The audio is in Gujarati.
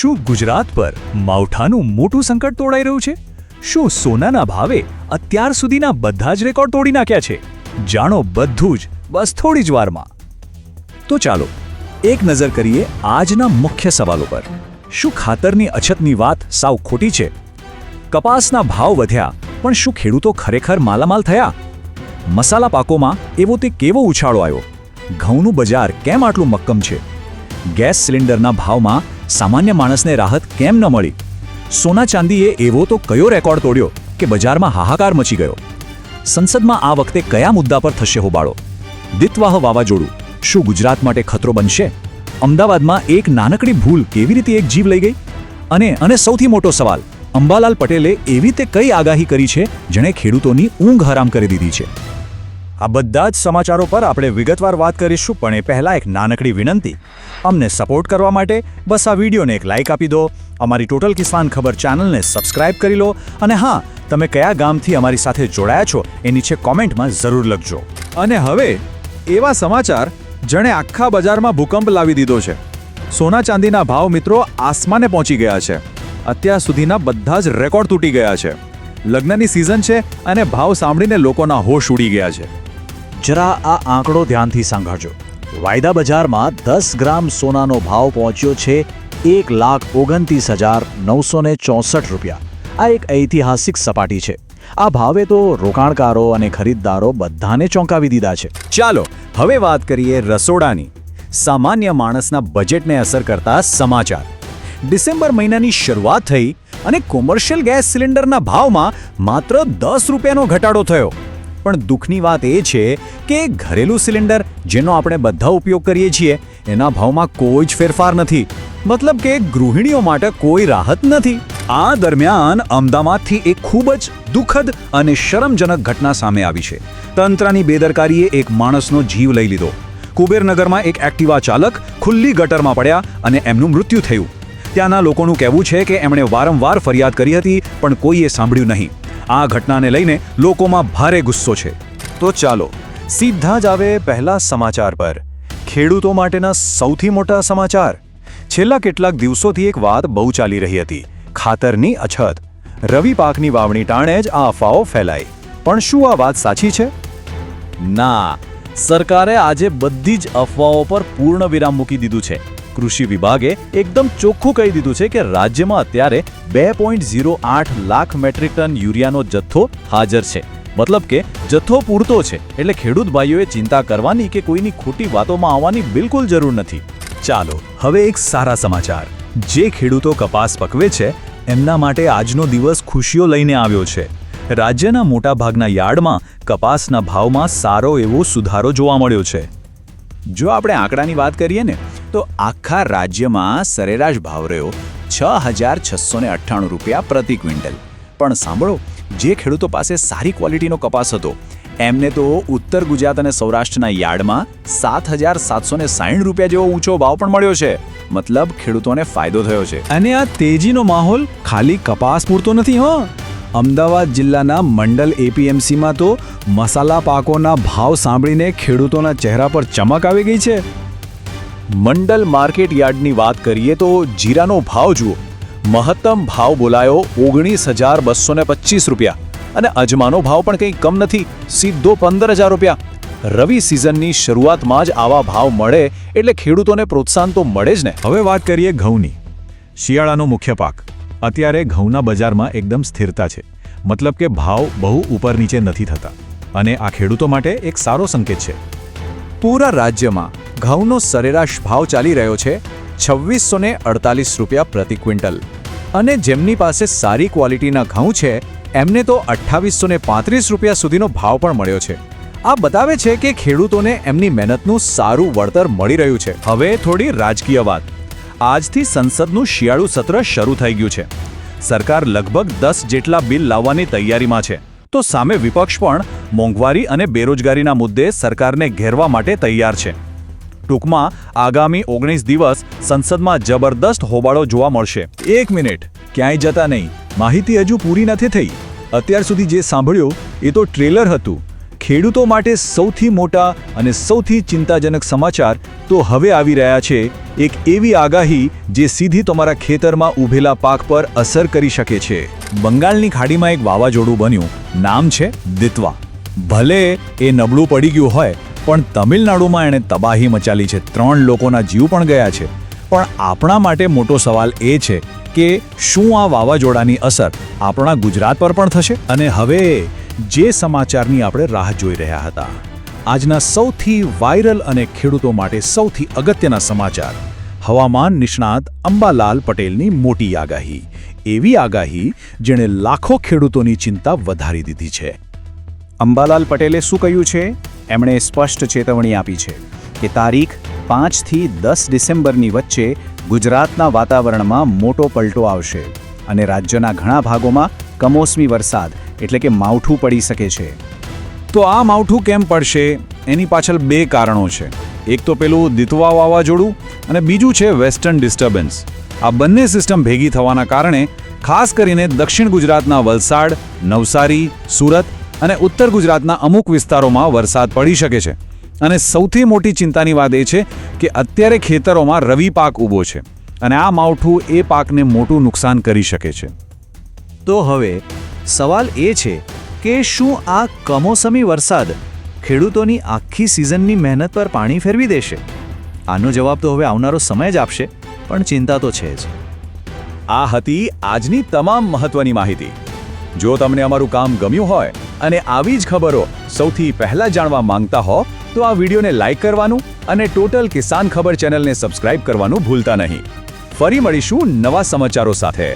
શું ગુજરાત પર માવઠાનું મોટું સંકટ તોડાઈ રહ્યું છે? શું સોનાના ભાવે અત્યાર સુધીના બધા જ રેકોર્ડ તોડી નાખ્યા છે? જાણો બધું જ બસ થોડી જ વારમાં. તો ચાલો, એક નજર કરીએ આજના મુખ્ય સવાલો પર. શું ખાતરની અછતની વાત સાવ ખોટી છે? કપાસના ભાવ વધ્યા, પણ શું ખેડૂતો ખરેખર માલામાલ થયા? મસાલા પાકોમાં એવો તે કેવો ઉછાળો આવ્યો? ઘઉંનું બજાર કેમ આટલું મક્કમ છે? ગેસ સિલિન્ડરના ભાવમાં સામાન્ય માણસને રાહત કેમ ન મળી? સોના ચાંદીએ એવો તો કયો રેકોર્ડ તોડ્યો કે બજારમાં હાહાકાર મચી ગયો? સંસદમાં આ વખતે કયા મુદ્દા પર થશે હોબાળો? દિત્વાહ વાવાઝોડું શું ગુજરાત માટે ખતરો બનશે? અમદાવાદમાં એક નાનકડી ભૂલ કેવી રીતે એક જીવ લઈ ગઈ? અને અને સૌથી મોટો સવાલ, અંબાલાલ પટેલે એવી તે કઈ આગાહી કરી છે જેણે ખેડૂતોની ઊંઘ હરામ કરી દીધી છે? આ બધા જ સમાચારો પર આપણે વિગતવાર વાત કરીશું, પણ એ પહેલાં એક નાનકડી વિનંતી. અમને સપોર્ટ કરવા માટે બસ આ વિડીયોને એક લાઇક આપી દો, અમારી ટોટલ કિસાન ખબર ચેનલને સબસ્ક્રાઇબ કરી લો, અને હા, તમે કયા ગામથી અમારી સાથે જોડાયા છો એ નીચે કોમેન્ટમાં જરૂર લખજો. અને હવે, એવા સમાચાર જેણે આખા બજારમાં ભૂકંપ લાવી દીધો છે. સોના ચાંદીના ભાવ મિત્રો આસમાને પહોંચી ગયા છે. અત્યાર સુધીના બધા જ રેકોર્ડ તૂટી ગયા છે. લગ્નની સિઝન છે અને ભાવ સાંભળીને લોકોના હોશ ઉડી ગયા છે. જરા આ આંકડો ધ્યાનથી સાંભળજો. વાયદા બજારમાં દસ ગ્રામ સોનાનો ભાવ પહોંચ્યો છે એક લાખ ઓગણત્રીસ હજાર નવસો ચોસઠ રૂપિયા. આ એક ઐતિહાસિક સપાટી છે. આ ભાવે તો રોકાણકારો અને ખરીદદારો બધાને ચોંકાવી દીધા છે. ચાલો, હવે વાત કરીએ રસોડાની. સામાન્ય માણસના બજેટને અસર કરતા સમાચાર. ડિસેમ્બર મહિનાની શરૂઆત થઈ અને કોમર્શિયલ ગેસ સિલિન્ડરના ભાવમાં માત્ર દસ રૂપિયાનો ઘટાડો થયો. પણ દુઃખની વાત એ છે કે ઘરેલું સિલિન્ડર, જેનો આપણે બધા ઉપયોગ કરીએ છીએ, એના ભાવમાં કોઈ જ ફેરફાર નથી. મતલબ કે ગૃહિણીઓ માટે કોઈ રાહત નથી. આ દરમિયાન અમદાવાદથી એક ખૂબ જ દુઃખદ અને શરમજનક ઘટના સામે આવી છે. તંત્રની બેદરકારીએ એક માણસનો જીવ લઈ લીધો. કુબેરનગરમાં એક એક્ટિવા ચાલક ખુલ્લી ગટરમાં પડ્યા અને એમનું મૃત્યુ થયું. ત્યાંના લોકોનું કહેવું છે કે એમણે વારંવાર ફરિયાદ કરી હતી, પણ કોઈએ સાંભળ્યું નહીં. આ ઘટનાને લઈને લોકોમાં ભારે ગુસ્સો છે. તો ચાલો, સીધા જ આવે પહેલા સમાચાર પર. ખેડૂતો માટેના સૌથી મોટા સમાચાર. છેલ્લા કેટલાક દિવસોથી એક વાત બહુ ચાલી રહી હતી. ખાતરની અછત. રવિ પાકની વાવણી ટાણે જ આ અફવાઓ ફેલાઈ. પણ શું આ વાત સાચી છે? ના. સરકારે આજે બધી જ અફવાઓ પર પૂર્ણ વિરામ મૂકી દીધું છે. કૃષિ વિભાગે એકદમ ચોખ્ખું કહી દીધું છે કે રાજ્યમાં અત્યારે બે પોઈન્ટ ઝીરો આઠ લાખ મેટ્રિક ટન યુરિયાનો જથ્થો હાજર છે. મતલબ કે જથ્થો પૂરતો છે, એટલે ખેડૂત ભાઈઓએ ચિંતા કરવાની કે કોઈની ખોટી વાતોમાં આવવાની બિલકુલ જરૂર નથી. ચાલો, હવે એક સારા સમાચાર. જે ખેડૂતો કપાસ પકવે છે, એમના માટે આજનો દિવસ ખુશીઓ લઈને આવ્યો છે. રાજ્યના મોટાભાગના યાર્ડમાં કપાસના ભાવમાં સારો એવો સુધારો જોવા મળ્યો છે. જો આપણે આંકડાની વાત કરીએ ને તો આખા રાજ્યમાં સરેરાશ ભાવ રહ્યો છ હજાર છસો ને અઠ્ઠાણું રૂપિયા પ્રતિ ક્વિન્ટલ. પણ સાંભળો, જે ખેડૂતો પાસે સારી ક્વોલિટીનો કપાસ હતો, એમને તો ઉત્તર ગુજરાત અને સૌરાષ્ટ્રના યાર્ડમાં સાત હજાર સાતસો ને સાઠ રૂપિયા જેવો ઊંચો ભાવ પણ મળ્યો છે. મતલબ ખેડૂતોને ફાયદો થયો છે. અને આ તેજીનો માહોલ ખાલી કપાસ પૂરતો નથી, હો. અમદાવાદ જિલ્લાના મંડલ એપીએમસીમાં તો મસાલા પાકોના ભાવ સાંભળીને ખેડૂતોના ચહેરા પર ચમક આવી ગઈ છે. મંડલ માર્કેટ યાર્ડની વાત કરીએ તો જીરાનો ભાવ જુઓ. મહત્તમ ભાવ બોલાયો ઓગણીસ હજાર બસો ને પચીસ રૂપિયા અને અજમાનો ભાવ પણ કંઈ કમ નથી, સીધો પંદર હજાર રૂપિયા. રવિ સિઝનની શરૂઆતમાં જ આવા ભાવ મળે એટલે ખેડૂતોને પ્રોત્સાહન તો મળે જ ને. હવે વાત કરીએ ઘઉંની. શિયાળાનો મુખ્ય પાક. અત્યારે ઘઉંના બજારમાં એકદમ સ્થિરતા છે. મતલબ કે ભાવ બહુ ઉપર નીચે નથી થતા. અને આ ખેડૂતો માટે એક સારો સંકેત છે. પૂરા રાજ્યમાં ઘઉંનો સરેરાશ ભાવ ચાલી રહ્યો છે છવ્વીસો ને અડતાલીસ રૂપિયા પ્રતિ ક્વિન્ટલ. અને જેમની પાસે સારી ક્વોલિટીના ઘઉં છે, એમને તો અઠ્ઠાવીસો ને પાંત્રીસ રૂપિયા સુધીનો ભાવ પણ મળ્યો છે. આ બતાવે છે કે ખેડૂતોને એમની મહેનતનું સારું વળતર મળી રહ્યું છે. હવે થોડી રાજકીય વાત. આજથી સંસદનું શિયાળુ સત્ર શરૂ થઈ ગયું છે. સરકાર લગભગ દસ જેટલા બિલ લાવવાની તૈયારીમાં છે. તો સામે વિપક્ષ પણ મોંઘવારી અને બેરોજગારીના મુદ્દે સરકારને ઘેરવા માટે તૈયાર છે. ટૂંકમાં આગામી ઓગણીસ દિવસ સંસદમાં જબરદસ્ત હોબાળો જોવા મળશે. એક મિનિટ, ક્યાંય જતા નહીં. માહિતી હજુ પૂરી નથી થઈ. અત્યાર સુધી જે સાંભળ્યું, એ તો ટ્રેલર હતું. ખેડૂતો માટે સૌથી મોટા અને સૌથી ચિંતાજનક સમાચાર તો હવે આવી રહ્યા છે. એક એવી આગાહી જે સીધી તમારા ખેતરમાં ઊભેલા પાક પર અસર કરી શકે છે. બંગાળની ખાડીમાં એક વાવાઝોડું બન્યું. નામ છે દિત્વા. ભલે એ નબળું પડી ગયું હોય, પણ તમિલનાડુમાં એણે તબાહી મચાલી છે. ત્રણ લોકોના જીવ પણ ગયા છે. પણ આપણા માટે મોટો સવાલ એ છે કે શું આ વાવાઝોડાની અસર આપણા ગુજરાત પર પણ થશે? અને હવે જે સમાચારની આપણે રાહ જોઈ રહ્યા હતા. આજના સૌથી વાયરલ અને ખેડૂતો માટે સૌથી અગત્યના સમાચાર. હવામાન નિષ્ણાત અંબાલાલ પટેલની મોટી આગાહી. એવી આગાહી જેણે લાખો ખેડૂતોની ચિંતા વધારી દીધી છે. અંબાલાલ પટેલે શું કહ્યું છે? એમણે સ્પષ્ટ ચેતવણી આપી છે કે તારીખ પાંચથી દસ ડિસેમ્બરની વચ્ચે ગુજરાતના વાતાવરણમાં મોટો પલટો આવશે અને રાજ્યના ઘણા ભાગોમાં કમોસમી વરસાદ એટલે કે માવઠું પડી શકે છે. તો આ માવઠું કેમ પડશે? એની પાછળ બે કારણો છે. એક તો પેલું દિતવા વાવાઝોડું અને બીજું છે વેસ્ટર્ન ડિસ્ટર્બન્સ. આ બંને સિસ્ટમ ભેગી થવાના કારણે ખાસ કરીને દક્ષિણ ગુજરાતના વલસાડ, નવસારી, સુરત અને ઉત્તર ગુજરાતના અમુક વિસ્તારોમાં વરસાદ પડી શકે છે. અને સૌથી મોટી ચિંતાની વાત એ છે કે અત્યારે ખેતરોમાં રવિ પાક ઊભો છે અને આ માવઠું એ પાકને મોટું નુકસાન કરી શકે છે. તો હવે સવાલ એ છે કે શું આ કમોસમી વરસાદ ખેડૂતોની આખી સિઝનની મહેનત પર પાણી ફેરવી દેશે? આનો જવાબ તો હવે આવનારો સમય જ આપશે, પણ ચિંતા તો છે જ. આ હતી આજની તમામ મહત્વની માહિતી. જો તમને અમારું કામ ગમ્યું હોય અને આવી જ ખબરો સૌથી પહેલા જાણવા માંગતા હો, તો આ વિડીયોને લાઈક કરવાનું અને ટોટલ કિસાન ખબર ચેનલને સબસ્ક્રાઇબ કરવાનું ભૂલતા નહીં. ફરી મળીશું નવા સમાચારો સાથે.